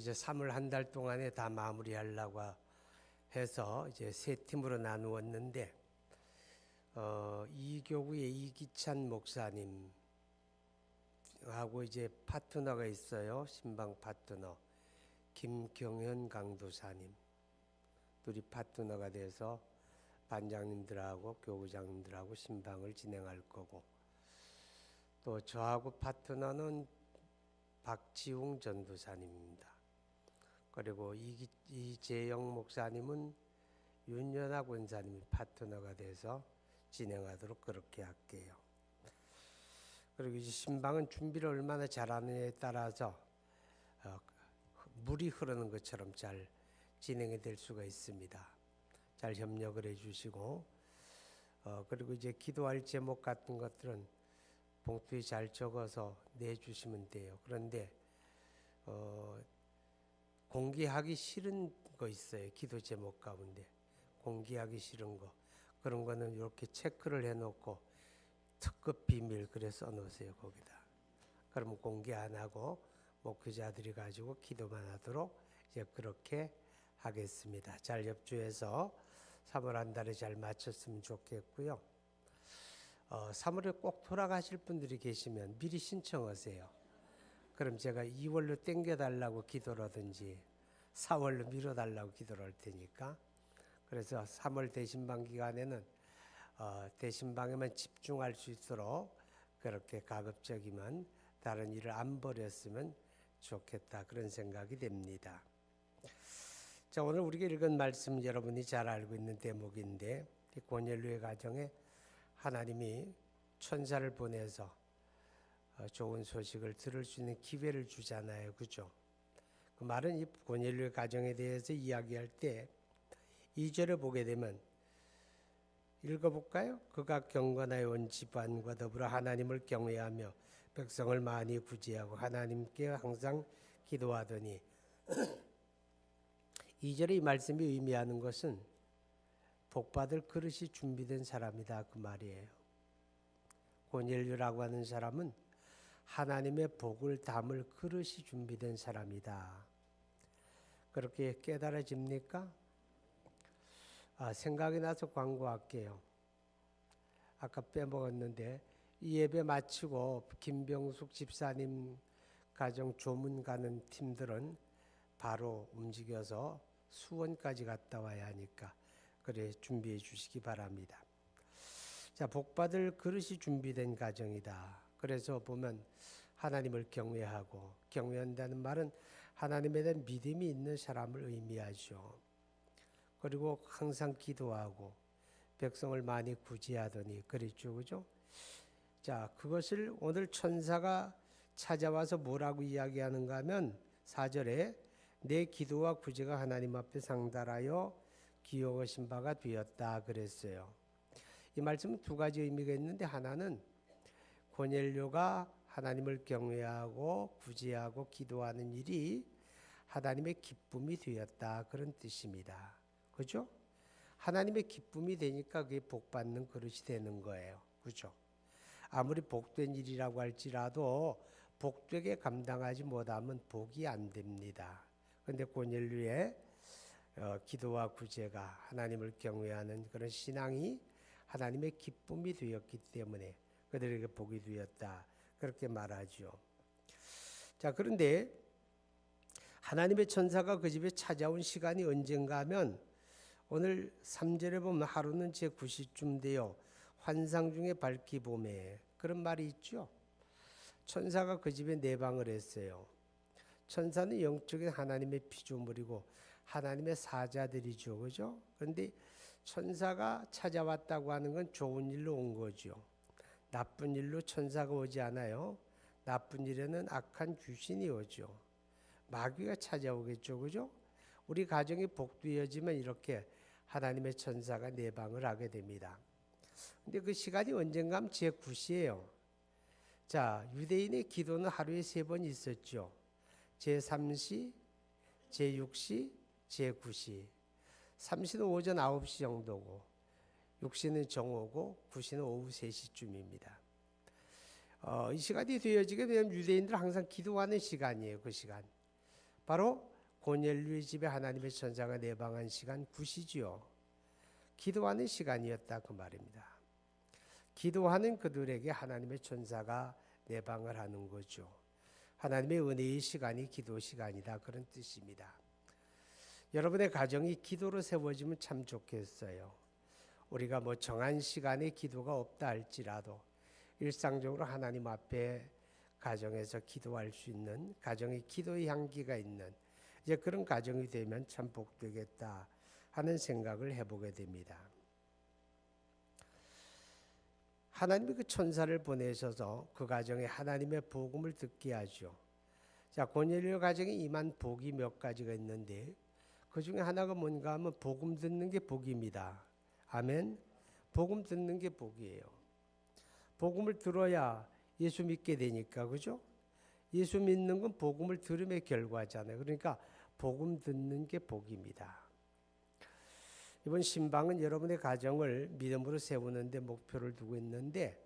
이제 3월 한 달 동안에 다 마무리하려고 해서 이제 세 팀으로 나누었는데 어, 이 교구의 이기찬 목사님 하고 이제 파트너가 있어요. 신방 파트너 김경현 강도사님 둘이 파트너가 돼서 반장님들하고 교구장님들하고 신방을 진행할 거고 또 저하고 파트너는 박지웅 전도사님입니다. 그리고 이재영 목사님은 윤연아 권사님이 파트너가 돼서 진행하도록 그렇게 할게요. 그리고 이제 신방은 준비를 얼마나 잘하느냐에 따라서 어, 물이 흐르는 것처럼 잘 진행이 될 수가 있습니다. 잘 협력을 해주시고 어, 그리고 이제 기도할 제목 같은 것들은 봉투에 잘 적어서 내주시면 돼요. 그런데 어, 공개하기 싫은 거 있어요. 기도 제목 가운데 공개하기 싫은 거 그런 거는 이렇게 체크를 해놓고 특급 비밀 그래 써놓으세요 거기다. 그러면 공개 안 하고 목회자들이 가지고 기도만 하도록 이제 그렇게 하겠습니다. 잘 협조해서 3월 한 달에 잘 마쳤으면 좋겠고요. 어, 3월에 꼭 돌아가실 분들이 계시면 미리 신청하세요. 그럼 제가 2월로 땡겨달라고 기도라든지 4월로 미뤄달라고 기도를 할 테니까 그래서 3월 대신방 기간에는 어, 대신방에만 집중할 수 있도록 그렇게 가급적이면 다른 일을 안 버렸으면 좋겠다 그런 생각이 됩니다. 자 오늘 우리가 읽은 말씀 여러분이 잘 알고 있는 대목인데 이 고넬료의 가정에 하나님이 천사를 보내서 어, 좋은 소식을 들을 수 있는 기회를 주잖아요, 그죠? 그 말은 이 고넬료의 가정에 대해서 이야기할 때 2절을 보게 되면 읽어볼까요? 그가 경건하여 온 집안과 더불어 하나님을 경외하며 백성을 많이 구제하고 하나님께 항상 기도하더니 2절의 이 말씀이 의미하는 것은 복받을 그릇이 준비된 사람이다 그 말이에요. 고넬류라고 하는 사람은 하나님의 복을 담을 그릇이 준비된 사람이다. 그렇게 깨달아집니까? 아, 생각이 나서 광고할게요. 아까 빼먹었는데 이 예배 마치고 김병숙 집사님 가정 조문 가는 팀들은 바로 움직여서 수원까지 갔다 와야 하니까 그래 준비해 주시기 바랍니다. 자, 복 받을 그릇이 준비된 가정이다. 그래서 보면 하나님을 경외하고 경외한다는 말은 하나님에 대한 믿음이 있는 사람을 의미하죠. 그리고 항상 기도하고 백성을 많이 구제하더니 그랬죠. 그죠? 자, 그것을 오늘 천사가 찾아와서 뭐라고 이야기하는가 하면 4절에 내 기도와 구제가 하나님 앞에 상달하여 기억하신 바가 되었다 그랬어요. 이 말씀은 두 가지 의미가 있는데 하나는 고넬료가 하나님을 경외하고 구제하고 기도하는 일이 하나님의 기쁨이 되었다 그런 뜻입니다. 그죠? 하나님의 기쁨이 되니까 그게 복 받는 그릇이 되는 거예요. 그죠? 아무리 복된 일이라고 할지라도 복되게 감당하지 못하면 복이 안 됩니다. 그런데 고넬류의 어, 기도와 구제가 하나님을 경외하는 그런 신앙이 하나님의 기쁨이 되었기 때문에 그들에게 복이 되었다. 그렇게 말하죠. 자, 그런데 하나님의 천사가 그 집에 찾아온 시간이 언젠가 하면 오늘 3절에 보면 하루는 제 9시쯤 되어 환상 중에 밝기 봄에 그런 말이 있죠. 천사가 그 집에 내방을 했어요. 천사는 영적인 하나님의 피조물이고 하나님의 사자들이죠. 그죠? 그런데 천사가 찾아왔다고 하는 건 좋은 일로 온 거죠. 나쁜 일로 천사가 오지 않아요. 나쁜 일에는 악한 귀신이 오죠. 마귀가 찾아오겠죠. 그죠? 우리 가정이 복되어지면 이렇게 하나님의 천사가 내방을 하게 됩니다. 근데 그 시간이 언젠가 하면 제 9시예요. 자, 유대인의 기도는 하루에 세 번 있었죠. 제 3시, 제 6시, 제 9시. 3시는 오전 9시 정도고 6시는 정오고 9시는 오후 3시쯤입니다. 어, 이 시간이 되어지게 되면 유대인들 항상 기도하는 시간이에요. 그 시간. 바로 고넬류의 집에 하나님의 천사가 내방한 시간 굿이지요. 기도하는 시간이었다 그 말입니다. 기도하는 그들에게 하나님의 천사가 내방을 하는 거죠. 하나님의 은혜의 시간이 기도 시간이다 그런 뜻입니다. 여러분의 가정이 기도로 세워지면 참 좋겠어요. 우리가 뭐 정한 시간에 기도가 없다 할지라도 일상적으로 하나님 앞에 가정에서 기도할 수 있는 가정의 기도의 향기가 있는 이제 그런 가정이 되면 참 복되겠다 하는 생각을 해보게 됩니다. 하나님이 그 천사를 보내셔서 그 가정에 하나님의 복음을 듣게 하죠. 자, 고넬료 가정에 임한 복이 몇 가지가 있는데 그 중에 하나가 뭔가 하면 복음 듣는 게 복입니다. 아멘. 복음 듣는 게 복이에요. 복음을 들어야 예수 믿게 되니까 그죠? 예수 믿는 건 복음을 들음의 결과잖아요. 그러니까 복음 듣는 게 복입니다. 이번 신방은 여러분의 가정을 믿음으로 세우는데 목표를 두고 있는데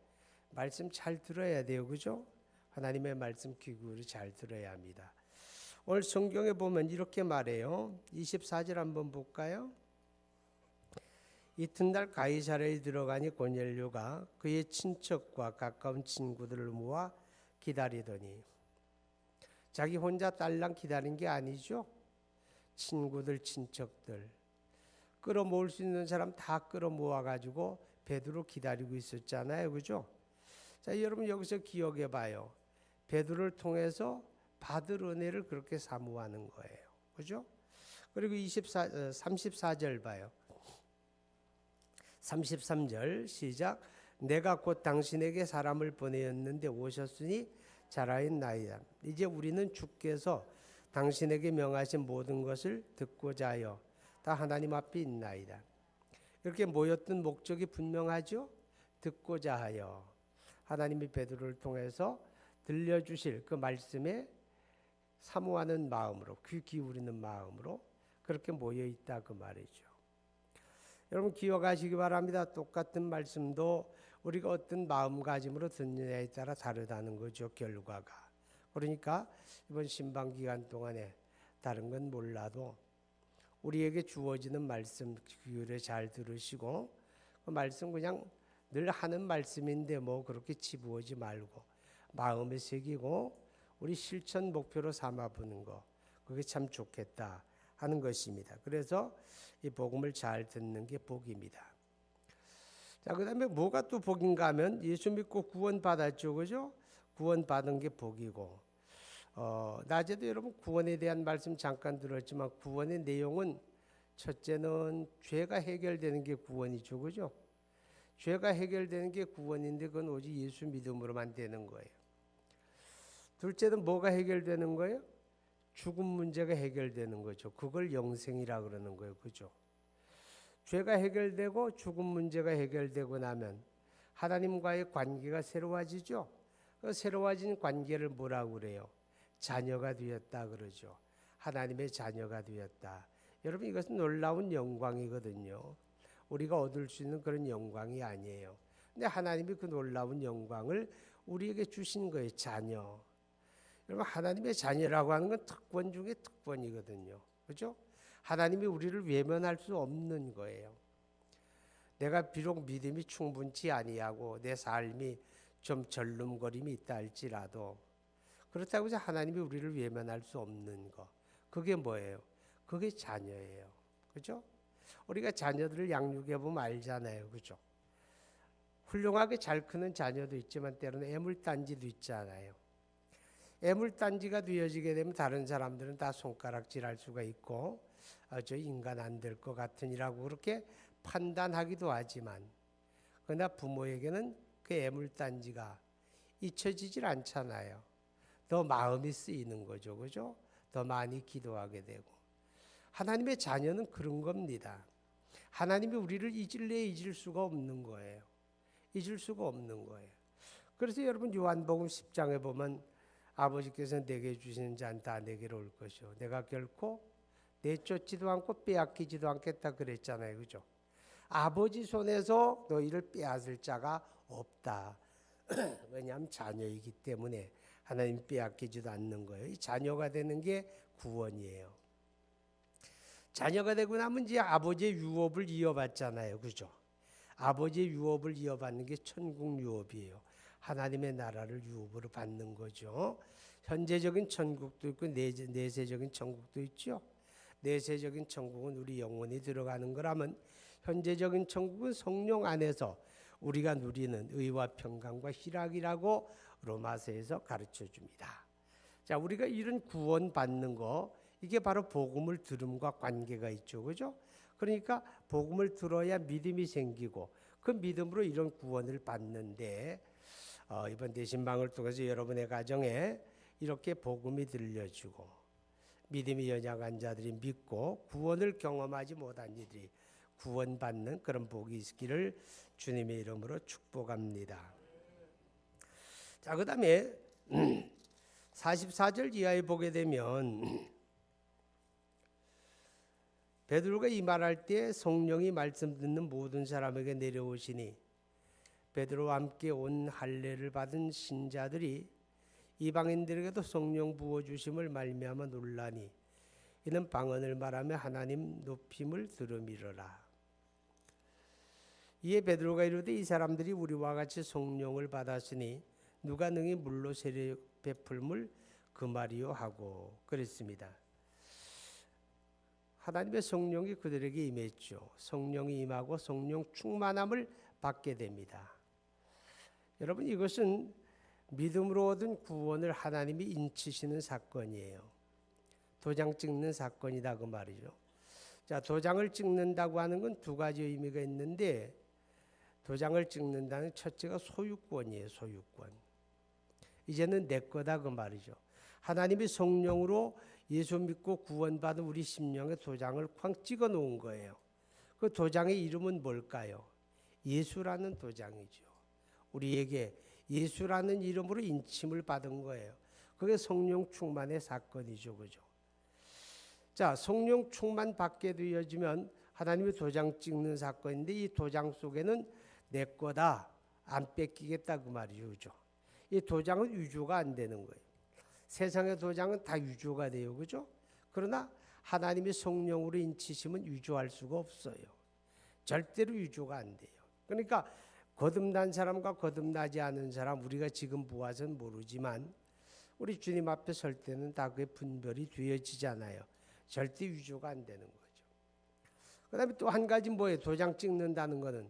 말씀 잘 들어야 돼요. 그죠? 하나님의 말씀 귀 기울여 잘 들어야 합니다. 오늘 성경에 보면 이렇게 말해요. 24절 한번 볼까요? 이튿날 가이사랴에 들어가니 고넬료가 그의 친척과 가까운 친구들을 모아 기다리더니 자기 혼자 딸랑 기다린 게 아니죠. 친구들, 친척들 끌어모을 수 있는 사람 다 끌어모아 가지고 베드로 기다리고 있었잖아요. 그죠? 자, 여러분 여기서 기억해 봐요. 베드로를 통해서 받을 은혜를 그렇게 사모하는 거예요. 그죠? 그리고 24 34절 봐요. 33절 시작 내가 곧 당신에게 사람을 보내었는데 오셨으니 자라인 나이다. 이제 우리는 주께서 당신에게 명하신 모든 것을 듣고자 하여 다 하나님 앞에 있나이다. 이렇게 모였던 목적이 분명하죠. 듣고자 하여 하나님이 베드로를 통해서 들려주실 그 말씀에 사모하는 마음으로 귀 기울이는 마음으로 그렇게 모여 있다 그 말이죠. 여러분 기억하시기 바랍니다. 똑같은 말씀도 우리가 어떤 마음가짐으로 듣느냐에 따라 다르다는 거죠. 결과가. 그러니까 이번 신방 기간 동안에 다른 건 몰라도 우리에게 주어지는 말씀 귀를 잘 들으시고 그 말씀 그냥 늘 하는 말씀인데 뭐 그렇게 치부하지 말고 마음에 새기고 우리 실천 목표로 삼아 보는 거 그게 참 좋겠다 하는 것입니다. 그래서 이 복음을 잘 듣는 게 복입니다. 자, 그다음에 뭐가 또 복인가 하면 예수 믿고 구원 받았죠. 그죠? 구원 받은 게 복이고 어, 낮에도 여러분 구원에 대한 말씀 잠깐 들었지만 구원의 내용은 첫째는 죄가 해결되는 게 구원이죠. 그죠? 죄가 해결되는 게 구원인데 그건 오직 예수 믿음으로만 되는 거예요. 둘째는 뭐가 해결되는 거예요? 죽음 문제가 해결되는 거죠. 그걸 영생이라 그러는 거예요. 그죠? 죄가 해결되고 죽음 문제가 해결되고 나면 하나님과의 관계가 새로워지죠. 그 새로워진 관계를 뭐라고 그래요? 자녀가 되었다 그러죠. 하나님의 자녀가 되었다. 여러분 이것은 놀라운 영광이거든요. 우리가 얻을 수 있는 그런 영광이 아니에요. 근데 하나님이 그 놀라운 영광을 우리에게 주신 거예요. 자녀. 여러분 하나님의 자녀라고 하는 건 특권 중에 특권이거든요. 그죠? 하나님이 우리를 외면할 수 없는 거예요. 내가 비록 믿음이 충분치 아니하고 내 삶이 좀 절름거림이 있다 할지라도 그렇다고 해서 하나님이 우리를 외면할 수 없는 거. 그게 뭐예요? 그게 자녀예요. 그죠? 우리가 자녀들을 양육해 보면 알잖아요. 그죠? 훌륭하게 잘 크는 자녀도 있지만 때로는 애물단지도 있잖아요. 애물단지가 되어지게 되면 다른 사람들은 다 손가락질할 수가 있고 아, 저 인간 안 될 것 같으니라고 그렇게 판단하기도 하지만 그러나 부모에게는 그 애물단지가 잊혀지질 않잖아요. 더 마음이 쓰이는 거죠. 그죠? 더 많이 기도하게 되고. 하나님의 자녀는 그런 겁니다. 하나님이 우리를 잊을래 잊을 수가 없는 거예요. 잊을 수가 없는 거예요. 그래서 여러분 요한복음 10장에 보면 아버지께서 내게 주시는 잔 다 내게로 올 것이요. 내가 결코 내쫓지도 않고 빼앗기지도 않겠다 그랬잖아요. 그죠? 아버지 손에서 너희를 빼앗을 자가 없다. 왜냐하면 자녀이기 때문에 하나님 빼앗기지도 않는 거예요. 이 자녀가 되는 게 구원이에요. 자녀가 되고 나면 이제 아버지의 유업을 이어받잖아요. 그죠? 아버지의 유업을 이어받는 게 천국 유업이에요. 하나님의 나라를 유업으로 받는 거죠. 현재적인 천국도 있고 내세, 내세적인 천국도 있죠. 내세적인 천국은 우리 영혼이 들어가는 거라면 현재적인 천국은 성령 안에서 우리가 누리는 의와 평강과 희락이라고 로마서에서 가르쳐 줍니다. 자, 우리가 이런 구원 받는 거 이게 바로 복음을 들음과 관계가 있죠. 그죠? 그러니까 복음을 들어야 믿음이 생기고 그 믿음으로 이런 구원을 받는데 어, 이번 대신방을 통해서 여러분의 가정에 이렇게 복음이 들려주고 믿음이 연약한 자들이 믿고 구원을 경험하지 못한 이들이 구원받는 그런 복이 있기를 주님의 이름으로 축복합니다. 자, 그 다음에 44절 이하에 보게 되면 베드로가 이 말할 때 성령이 말씀 듣는 모든 사람에게 내려오시니 베드로와 함께 온 할례를 받은 신자들이 이방인들에게도 성령 부어 주심을 말미암아 놀라니 이는 방언을 말하며 하나님 높임을 들음이러라. 이에 베드로가 이르되 이 사람들이 우리와 같이 성령을 받았으니 누가 능히 물로 세례 베풀물 그 말이요 하고 그랬습니다. 하나님의 성령이 그들에게 임했죠. 성령이 임하고 성령 충만함을 받게 됩니다. 여러분 이것은 믿음으로 얻은 구원을 하나님이 인치시는 사건이에요. 도장 찍는 사건이다 그 말이죠. 자, 도장을 찍는다고 하는 건 두 가지 의미가 있는데 도장을 찍는다는 첫째가 소유권이에요, 소유권. 이제는 내 거다 그 말이죠. 하나님이 성령으로 예수 믿고 구원받은 우리 심령에 도장을 쾅 찍어 놓은 거예요. 그 도장의 이름은 뭘까요? 예수라는 도장이죠. 우리에게 예수라는 이름으로 인침을 받은 거예요. 그게 성령 충만의 사건이죠. 그죠? 자, 성령 충만 받게 되어지면 하나님의 도장 찍는 사건인데 이 도장 속에는 내 거다. 안 뺏기겠다 그 말이죠. 그죠? 이 도장은 유조가 안 되는 거예요. 세상의 도장은 다 유조가 돼요. 그죠? 그러나 하나님의 성령으로 인치심은 유조할 수가 없어요. 절대로 유조가 안 돼요. 그러니까 거듭난 사람과 거듭나지 않은 사람 우리가 지금 보아서는 모르지만 우리 주님 앞에 설 때는 다 그의 분별이 되어지잖아요. 절대 유조가 안 되는 거죠. 그다음에 또 한 가지 뭐예요? 도장 찍는다는 거는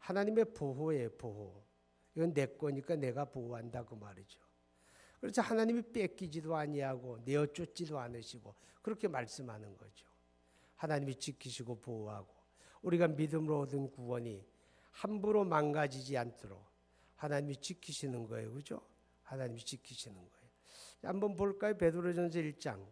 하나님의 보호예요, 보호. 이건 내 거니까 내가 보호한다 그 말이죠. 그렇죠. 하나님이 뺏기지도 아니하고 내어 쫓지도 않으시고 그렇게 말씀하는 거죠. 하나님이 지키시고 보호하고 우리가 믿음으로 얻은 구원이 함부로 망가지지 않도록 하나님이 지키시는 거예요. 그죠? 하나님이 지키시는 거예요. 한번 볼까요? 베드로전서 1장.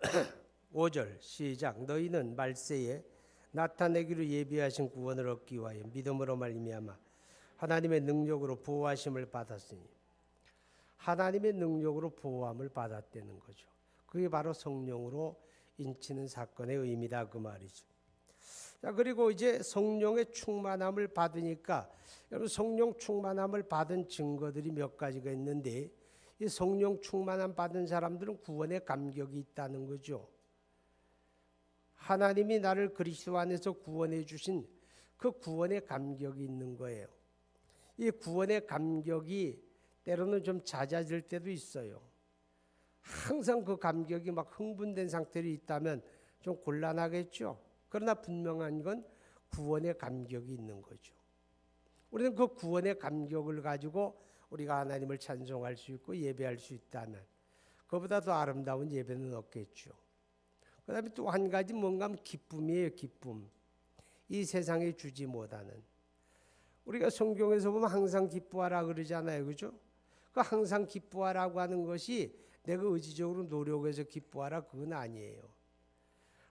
오절 시작 너희는 말세에 나타내기로 예비하신 구원을 얻기 위하여 믿음으로 말미암아 하나님의 능력으로 보호하심을 받았으니 하나님의 능력으로 보호함을 받았다는 거죠. 그게 바로 성령으로 인치는 사건의 의미다 그 말이죠. 자 그리고 이제 성령의 충만함을 받으니까 여러분 성령 충만함을 받은 증거들이 몇 가지가 있는데 이 성령 충만함 받은 사람들은 구원의 감격이 있다는 거죠. 하나님이 나를 그리스도 안에서 구원해 주신 그 구원의 감격이 있는 거예요. 이 구원의 감격이 때로는 좀 잦아질 때도 있어요. 항상 그 감격이 막 흥분된 상태로 있다면 좀 곤란하겠죠. 그러나 분명한 건 구원의 감격이 있는 거죠. 우리는 그 구원의 감격을 가지고 우리가 하나님을 찬송할 수 있고 예배할 수 있다면 그보다 더 아름다운 예배는 없겠죠. 그다음에 또 한 가지 뭔가 기쁨이에요, 기쁨. 이 세상에 주지 못하는. 우리가 성경에서 보면 항상 기뻐하라 그러잖아요. 그죠? 그 항상 기뻐하라고 하는 것이 내가 의지적으로 노력해서 기뻐하라 그건 아니에요.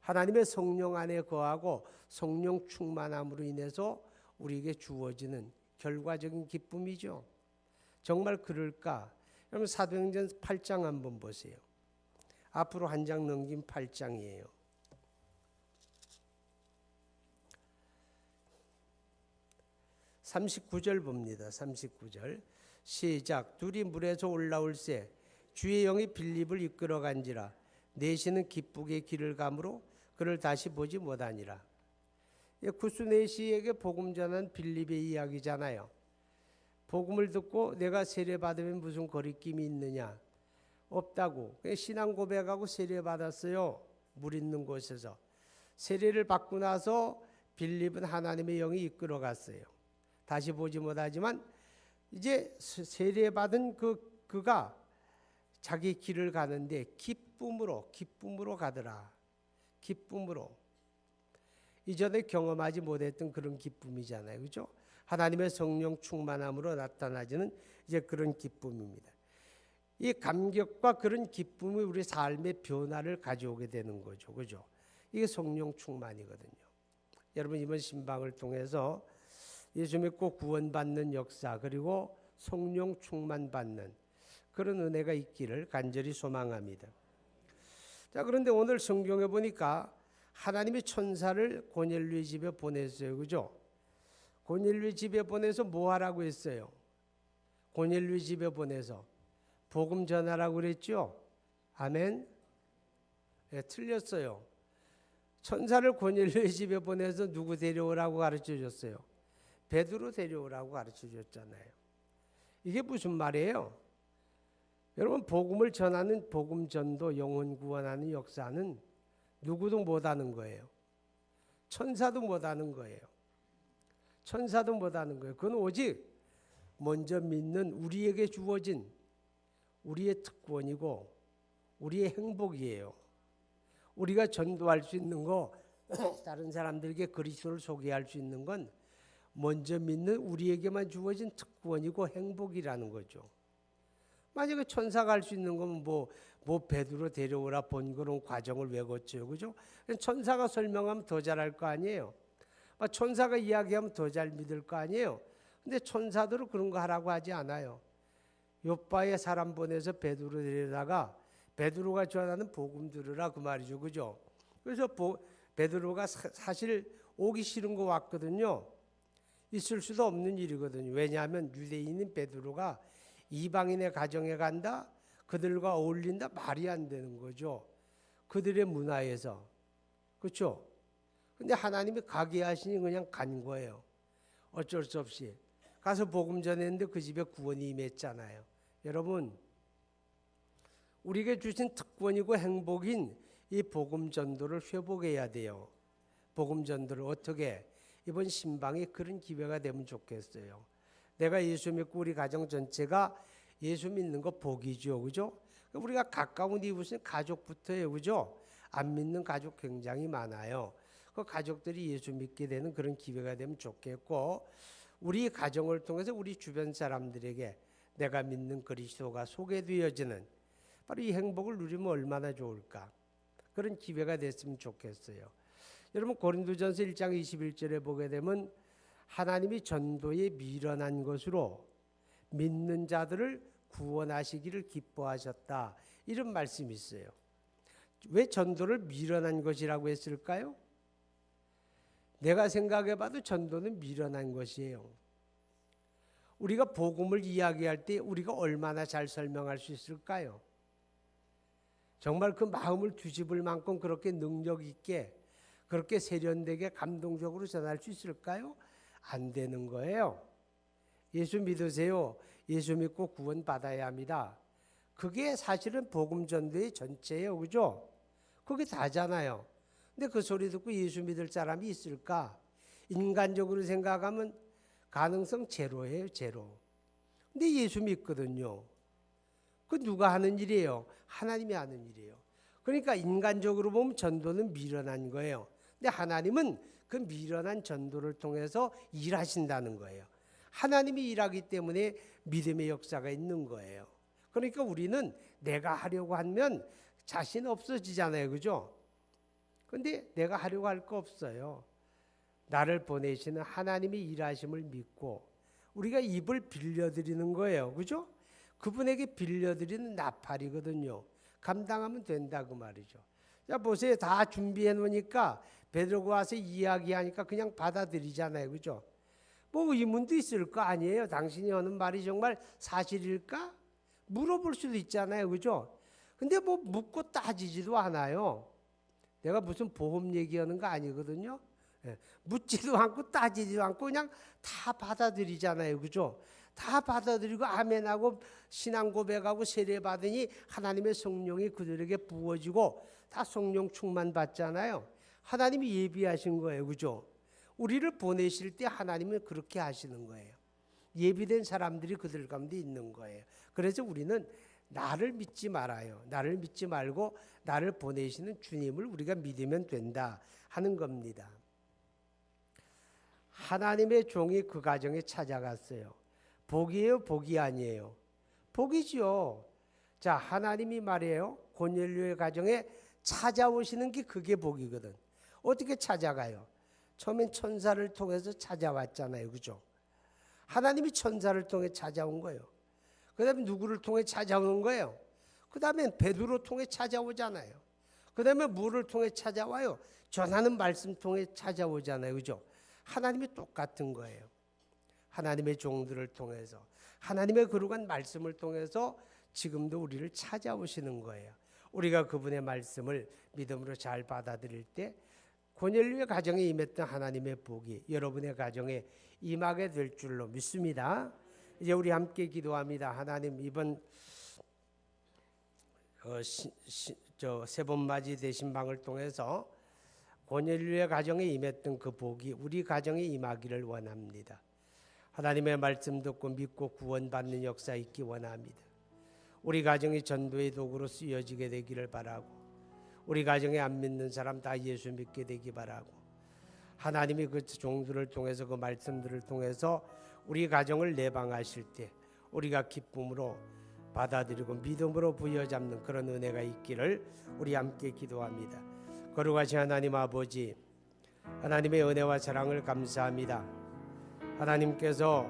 하나님의 성령 안에 거하고 성령 충만함으로 인해서 우리에게 주어지는 결과적인 기쁨이죠. 정말 그럴까? 여러분 사도행전 8장 한번 보세요. 앞으로 한 장 넘긴 8장이에요. (39절) 봅니다 (39절) 시작. 둘이 물에서 올라올새 주의 영이 빌립을 이끌어 간지라 내시는 기쁘게 길을 감으로 그를 다시 보지 못하니라. 구스네시에게 복음 전한 빌립의 이야기잖아요. 복음을 듣고 내가 세례 받으면 무슨 거리낌이 있느냐? 없다고. 신앙 고백하고 세례 받았어요. 물 있는 곳에서. 세례를 받고 나서 빌립은 하나님의 영이 이끌어 갔어요. 다시 보지 못하지만 이제 세례 받은 그 그가 자기 길을 가는데 기쁨으로 기쁨으로 가더라 기쁨으로 이전에 경험하지 못했던 그런 기쁨이잖아요 그죠 하나님의 성령 충만함으로 나타나지는 이제 그런 기쁨입니다. 이 감격과 그런 기쁨이 우리 삶의 변화를 가져오게 되는 거죠. 그죠? 이게 성령 충만이거든요. 여러분 이번 신방을 통해서 예수 믿고 구원받는 역사 그리고 성령 충만 받는 그런 은혜가 있기를 간절히 소망합니다. 자, 그런데 오늘 성경에 보니까 하나님이 천사를 고넬류의 집에 보냈어요. 그죠? 고넬류 집에 보내서 뭐 하라고 했어요? 고넬류 집에 보내서 복음 전하라고 그랬죠? 아멘. 네, 틀렸어요. 천사를 고넬류의 집에 보내서 누구 데려오라고 가르쳐 줬어요? 베드로 데려오라고 가르쳐 줬잖아요. 이게 무슨 말이에요? 여러분 복음을 전하는 복음 전도 영혼 구원하는 역사는 누구도 못하는 거예요. 천사도 못하는 거예요. 천사도 못하는 거예요. 그건 오직 먼저 믿는 우리에게 주어진 우리의 특권이고 우리의 행복이에요. 우리가 전도할 수 있는 거 다른 사람들에게 그리스도를 소개할 수 있는 건 먼저 믿는 우리에게만 주어진 특권이고 행복이라는 거죠. 만약에 천사가 할 수 있는 건 뭐, 뭐 베드로 데려오라 번거로운 과정을 왜 거쳐요. 그죠? 천사가 설명하면 더 잘할 거 아니에요. 아, 천사가 이야기하면 더 잘 믿을 거 아니에요. 근데 천사들은 그런 거 하라고 하지 않아요. 요바에 사람 보내서 베드로 데려다가 베드로가 전하는 복음 들으라 그 말이죠. 그죠? 그래서 베드로가 사실 오기 싫은 거 왔거든요. 있을 수도 없는 일이거든요. 왜냐하면 유대인인 베드로가 이방인의 가정에 간다? 그들과 어울린다? 말이 안 되는 거죠. 그들의 문화에서. 그렇죠? 근데 하나님이 가게 하시니 그냥 간 거예요. 어쩔 수 없이. 가서 복음 전했는데 그 집에 구원이 임했잖아요. 여러분, 우리에게 주신 특권이고 행복인 이 복음 전도를 회복해야 돼요. 복음 전도를 어떻게 이번 신방에 그런 기회가 되면 좋겠어요. 내가 예수 믿고 우리 가정 전체가 예수 믿는 거 복이죠. 그죠? 우리가 가까운 이웃은 가족부터예요. 그죠? 안 믿는 가족 굉장히 많아요. 그 가족들이 예수 믿게 되는 그런 기회가 되면 좋겠고 우리 가정을 통해서 우리 주변 사람들에게 내가 믿는 그리스도가 소개되어지는 바로 이 행복을 누리면 얼마나 좋을까 그런 기회가 됐으면 좋겠어요. 여러분 고린도전서 1장 21절에 보게 되면 하나님이 전도에 미련한 것으로 믿는 자들을 구원하시기를 기뻐하셨다 이런 말씀이 있어요. 왜 전도를 미련한 것이라고 했을까요? 내가 생각해 봐도 전도는 미련한 것이에요. 우리가 복음을 이야기할 때 우리가 얼마나 잘 설명할 수 있을까요? 정말 그 마음을 뒤집을 만큼 그렇게 능력 있게 그렇게 세련되게 감동적으로 전할 수 있을까요? 안 되는 거예요. 예수 믿으세요. 예수 믿고 구원 받아야 합니다. 그게 사실은 복음 전도의 전체예요. 그죠? 그게 다잖아요. 근데 그 소리 듣고 예수 믿을 사람이 있을까? 인간적으로 생각하면 가능성 제로예요, 제로. 근데 예수 믿거든요. 그 누가 하는 일이에요? 하나님이 하는 일이에요. 그러니까 인간적으로 보면 전도는 미련한 거예요. 근데 하나님은 그 미련한 전도를 통해서 일하신다는 거예요. 하나님이 일하기 때문에 믿음의 역사가 있는 거예요. 그러니까 우리는 내가 하려고 하면 자신 없어지잖아요. 그죠? 근데 내가 하려고 할 거 없어요. 나를 보내시는 하나님이 일하심을 믿고 우리가 입을 빌려드리는 거예요. 그죠? 그분에게 빌려드리는 나팔이거든요. 감당하면 된다 그 말이죠. 자 보세요. 다 준비해 놓으니까 베드로가 와서 이야기하니까 그냥 받아들이잖아요. 그죠? 뭐 의문도 있을 거 아니에요. 당신이 하는 말이 정말 사실일까? 물어볼 수도 있잖아요. 그죠? 근데 뭐 묻고 따지지도 않아요. 내가 무슨 보험 얘기하는 거 아니거든요. 예, 묻지도 않고 따지지도 않고 그냥 다 받아들이잖아요. 그죠? 다 받아들이고 아멘하고 신앙 고백하고 세례 받으니 하나님의 성령이 그들에게 부어지고 다 성령 충만 받잖아요. 하나님이 예비하신 거예요. 그죠? 우리를 보내실 때 하나님은 그렇게 하시는 거예요. 예비된 사람들이 그들 가운데 있는 거예요. 그래서 우리는 나를 믿지 말아요. 나를 믿지 말고 나를 보내시는 주님을 우리가 믿으면 된다 하는 겁니다. 하나님의 종이 그 가정에 찾아갔어요. 복이에요, 복이 아니에요. 복이지요. 자, 하나님이 말해요. 고넬료의 가정에 찾아오시는 게 그게 복이거든. 어떻게 찾아가요? 처음엔 천사를 통해서 찾아왔잖아요. 그죠? 하나님이 천사를 통해 찾아온 거예요. 그 다음에 누구를 통해 찾아오는 거예요? 그 다음에 베드로 통해 찾아오잖아요. 그 다음에 물을 통해 찾아와요. 전하는 말씀 통해 찾아오잖아요. 그죠? 하나님이 똑같은 거예요. 하나님의 종들을 통해서 하나님의 거룩한 말씀을 통해서 지금도 우리를 찾아오시는 거예요. 우리가 그분의 말씀을 믿음으로 잘 받아들일 때 고넬료의 가정에 임했던 하나님의 복이 여러분의 가정에 임하게 될 줄로 믿습니다. 이제 우리 함께 기도합니다. 하나님 이번 어, 저세번 맞이 되신 방을 통해서 고넬료의 가정에 임했던 그 복이 우리 가정에 임하기를 원합니다. 하나님의 말씀 듣고 믿고 구원받는 역사 있기 원합니다. 우리 가정이 전도의 도구로 쓰여지게 되기를 바라고 우리 가정에 안 믿는 사람 다 예수 믿게 되기 바라고 하나님이 그 종들을 통해서 그 말씀들을 통해서 우리 가정을 내방하실 때 우리가 기쁨으로 받아들이고 믿음으로 부여잡는 그런 은혜가 있기를 우리 함께 기도합니다. 거룩하신 하나님 아버지 하나님의 은혜와 사랑을 감사합니다. 하나님께서